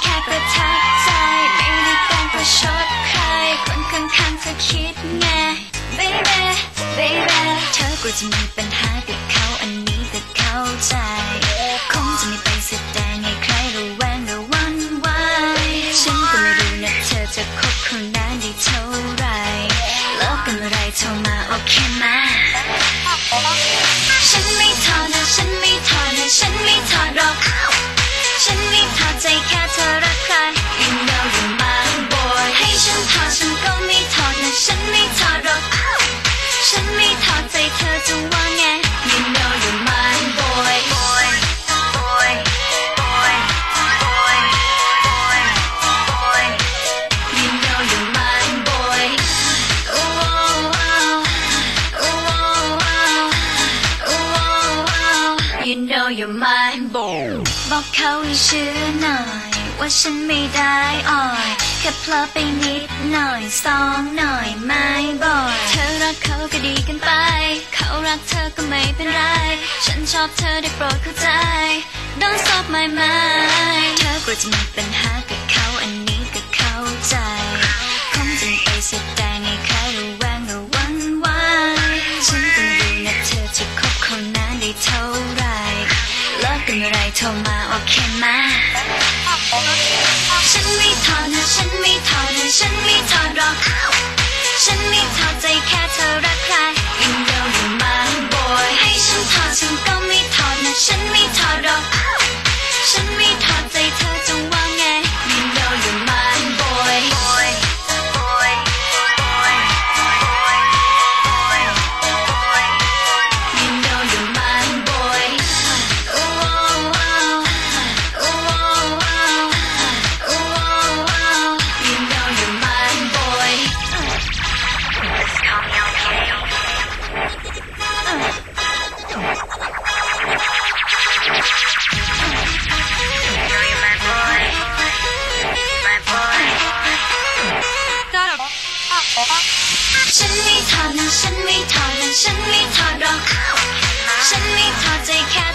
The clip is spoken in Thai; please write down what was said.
แค่ประทับใจ ไม่ได้กางประชดใคร คนข้างๆเธอคิดไง baby baby เธอกูจะมีปัญหากับเขาอันนี้แต่เข้าใจ your mind boy บอกเขาให้เชื่อหน่อย ว่าฉันไม่ได้อ่อยแค่เพลอไปนิดหน่อยสองหน่อยไม่บ่อยเธอรักเขาก็ดีกันไป เขารักเธอก็ไม่เป็นไร ฉันชอบเธอได้โปรดเข้าใจ Don't stop my mind เธอกลัวจะมีปัญหากับ โทรมาโอเคมาฉันไม่ทอนะฉันไม่ท ฉันไม่ทำฉันไม่ทำฉันไม่ทำอรอกฉันไม่ทำใจแค่